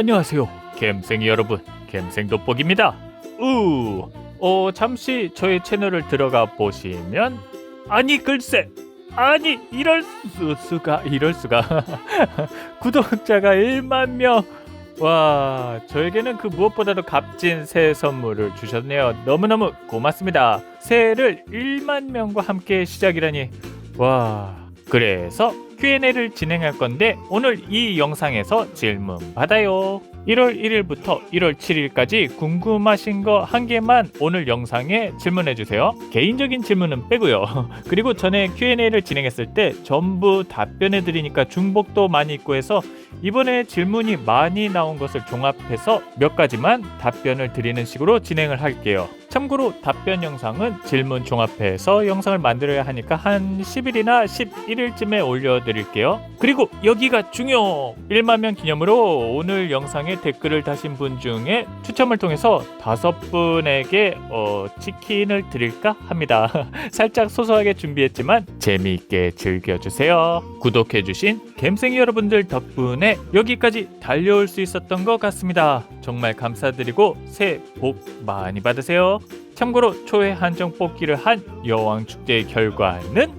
안녕하세요. 갬생이 여러분, 갬생 돋보기입니다. 우, 어 잠시 저의 채널을 들어가 보시면 아니 글쎄, 아니 이럴 수, 수가 이럴 수가 구독자가 1만 명. 와, 저에게는 그 무엇보다도 값진 새 선물을 주셨네요. 너무너무 고맙습니다. 새해를 1만 명과 함께 시작이라니. 와, 그래서 Q&A를 진행할 건데 오늘 이 영상에서 질문 받아요. 1월 1일부터 1월 7일까지 궁금하신 거 한 개만 오늘 영상에 질문해 주세요. 개인적인 질문은 빼고요. 그리고 전에 Q&A를 진행했을 때 전부 답변해 드리니까 중복도 많이 있고 해서 이번에 질문이 많이 나온 것을 종합해서 몇 가지만 답변을 드리는 식으로 진행을 할게요. 참고로 답변 영상은 질문 종합해서 영상을 만들어야 하니까 한 10일이나 11일쯤에 올려드릴게요. 그리고 여기가 중요! 1만 명 기념으로 오늘 영상에 댓글을 다신 분 중에 추첨을 통해서 다섯 분에게 어, 치킨을 드릴까 합니다. 살짝 소소하게 준비했지만 재미있게 즐겨주세요. 구독해주신 갬생이 여러분들 덕분에 여기까지 달려올 수 있었던 것 같습니다. 정말 감사드리고 새해 복 많이 받으세요. 참고로 초회 한정 뽑기를 한 여왕 축제의 결과는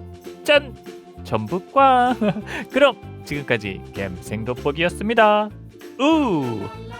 짠! 전부 꽝! 그럼 지금까지 갬생 돋보기였습니다. 우!